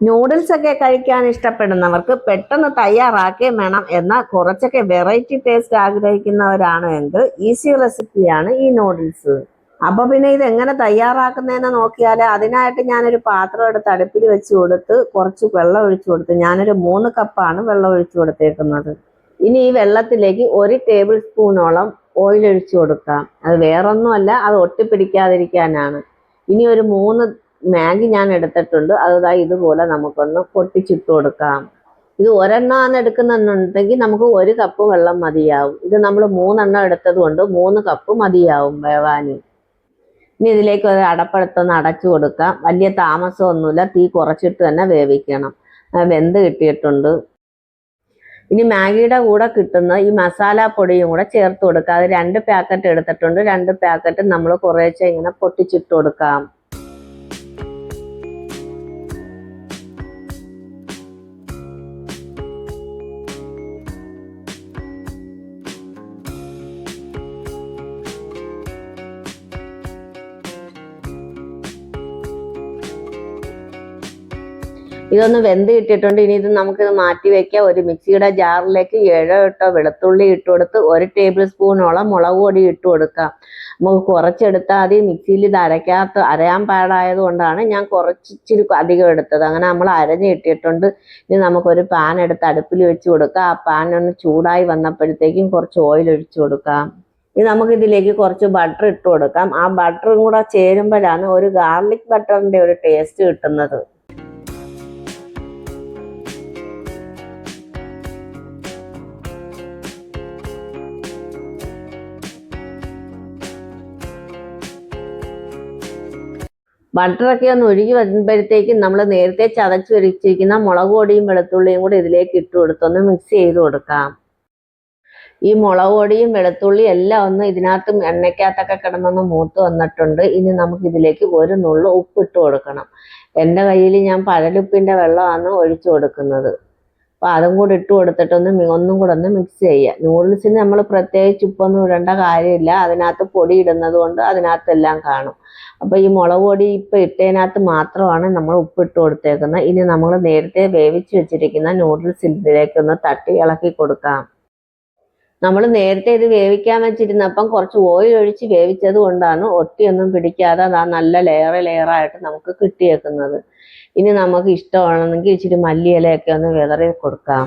Noodles ഒക്കെ കഴിക്കാൻ ഇഷ്ടപ്പെടുന്നവർക്ക് പെട്ടെന്ന് തയ്യാറാക്കുകയും വേണം എന്നാൽ കുറച്ചൊക്കെ വെറൈറ്റി ടേസ്റ്റ് ആഗ്രഹിക്കുന്നവരാണ് എങ്കിൽ ഈസി റെസിപ്പിയാണ് ഈ നൂഡിൽസ് അപ്പൊ പിന്നെ ഇത് എങ്ങനെ തയ്യാറാക്കുന്നതെന്ന് നോക്കിയാൽ അതിനായിട്ട് ഞാനൊരു പാത്രം എടുത്ത് അടുപ്പിൽ വെച്ച് കൊടുത്ത് കുറച്ച് വെള്ളം ഒഴിച്ചു കൊടുത്ത് ഞാനൊരു മൂന്ന് കപ്പാണ് വെള്ളം ഒഴിച്ചു കൊടുത്തേക്കുന്നത്. ഇനി ഈ വെള്ളത്തിലേക്ക് ഒരു ടേബിൾ സ്പൂണോളം ഓയിൽ ഒഴിച്ചു കൊടുക്കാം. അത് വേറൊന്നുമല്ല അത് ഒട്ടിപ്പിടിക്കാതിരിക്കാനാണ്. ഇനി ഒരു മൂന്ന് മാഗി ഞാൻ എടുത്തിട്ടുണ്ട്. അതായത് ഇതുപോലെ നമുക്കൊന്ന് പൊട്ടിച്ചിട്ട് കൊടുക്കാം. ഇത് ഒരെണ്ണമാണ് എടുക്കുന്നുണ്ടെങ്കിൽ നമുക്ക് ഒരു കപ്പ് വെള്ളം മതിയാവും. ഇത് നമ്മൾ മൂന്നെണ്ണം എടുത്തത് കൊണ്ട് മൂന്ന് കപ്പ് മതിയാവും വേവാന്. ഇനി ഇതിലേക്ക് ഒരു അടപ്പെടുത്തൊന്ന് അടച്ചു കൊടുക്കാം. വലിയ താമസമൊന്നുമില്ല. തീ കുറച്ചിട്ട് തന്നെ വേവിക്കണം. വെന്ത് കിട്ടിയിട്ടുണ്ട്. ഇനി മാഗിയുടെ കൂടെ കിട്ടുന്ന ഈ മസാല പൊടിയും കൂടെ ചേർത്ത് കൊടുക്കാം. അത് രണ്ട് പാക്കറ്റ് എടുത്തിട്ടുണ്ട്. രണ്ട് പാക്കറ്റ് നമ്മൾ കുറേശ്ശെ ഇങ്ങനെ പൊട്ടിച്ചിട്ട് കൊടുക്കാം. ഇതൊന്ന് വെന്ത് കിട്ടിയിട്ടുണ്ട്. ഇനി ഇത് നമുക്കിത് മാറ്റി വെക്കാം. ഒരു മിക്സിയുടെ ജാറിലേക്ക് ഏഴോ എട്ടോ വെളുത്തുള്ളി ഇട്ട് കൊടുത്ത് ഒരു ടേബിൾ സ്പൂണോളം മുളക് പൊടി ഇട്ട് കൊടുക്കാം. നമുക്ക് കുറച്ചെടുത്താൽ മതി. മിക്സിയിൽ ഇത് അരയ്ക്കാത്ത അരയാൻ പാടായത് കൊണ്ടാണ് ഞാൻ കുറച്ചിരി അധികം എടുത്തത്. അങ്ങനെ നമ്മൾ അരഞ്ഞ് കിട്ടിയിട്ടുണ്ട്. ഇനി നമുക്കൊരു പാൻ എടുത്ത് അടുപ്പിൽ വെച്ച് കൊടുക്കാം. ആ പാൻ ഒന്ന് ചൂടായി വന്നപ്പോഴത്തേക്കും കുറച്ച് ഓയിൽ ഒഴിച്ചു കൊടുക്കാം. ഇനി നമുക്ക് ഇതിലേക്ക് കുറച്ച് ബട്ടർ ഇട്ട് കൊടുക്കാം. ആ ബട്ടറും കൂടെ ചേരുമ്പോഴാണ് ഒരു ഗാർലിക് ബട്ടറിന്റെ ഒരു ടേസ്റ്റ് കിട്ടുന്നത്. ബട്ടറൊക്കെ ഒന്ന് ഒഴുകി വരുമ്പോഴത്തേക്കും നമ്മൾ നേരത്തെ ചതച്ച് വെച്ചിരിക്കുന്ന മുളക് പൊടിയും വെളുത്തുള്ളിയും കൂടി ഇതിലേക്ക് ഇട്ട് കൊടുത്തൊന്ന് മിക്സ് ചെയ്ത് കൊടുക്കാം. ഈ മുളക് പൊടിയും വെളുത്തുള്ളിയും എല്ലാം ഒന്ന് ഇതിനകത്ത് എണ്ണയ്ക്കകത്തൊക്കെ കിടന്നൊന്ന് മൂത്ത് വന്നിട്ടുണ്ട്. ഇനി നമുക്ക് ഇതിലേക്ക് ഒരു നുള്ളു ഉപ്പ് ഇട്ട് കൊടുക്കണം. എന്റെ കയ്യിൽ ഞാൻ പഴലുപ്പിന്റെ വെള്ളമാണ് ഒഴിച്ചു കൊടുക്കുന്നത്. അപ്പോൾ അതും കൂടി ഇട്ട് കൊടുത്തിട്ടൊന്ന് ഒന്നും കൂടെ ഒന്ന് മിക്സ് ചെയ്യുക. നൂഡിൽസിന് നമ്മൾ പ്രത്യേകിച്ച് ഉപ്പൊന്നും ഇടേണ്ട കാര്യമില്ല. അതിനകത്ത് പൊടി ഇടുന്നത് കൊണ്ട് അതിനകത്തെല്ലാം കാണും. അപ്പോൾ ഈ മുളക് പൊടി ഇപ്പൊ ഇട്ടതിനകത്ത് മാത്രമാണ് നമ്മൾ ഉപ്പ് ഇട്ട് കൊടുത്തേക്കുന്നത്. ഇനി നമ്മൾ നേരത്തെ വേവിച്ച് വെച്ചിരിക്കുന്ന നൂഡിൽസ് ഇതിലേക്കൊന്ന് തട്ടി ഇളക്കി കൊടുക്കാം. നമ്മൾ നേരത്തെ ഇത് വേവിക്കാൻ വെച്ചിരുന്നപ്പം കുറച്ച് ഓയിൽ ഒഴിച്ച് വേവിച്ചത് കൊണ്ടാണ് ഒട്ടിയൊന്നും പിടിക്കാതെ ആ നല്ല ലെയർ ലെയറായിട്ട് നമുക്ക് കിട്ടിയേക്കുന്നത്. ഇനി നമുക്ക് ഇഷ്ടമാണെങ്കിൽ ഇച്ചിരി മല്ലിയിലയൊക്കെ ഒന്ന് വിതറി കൊടുക്കാം.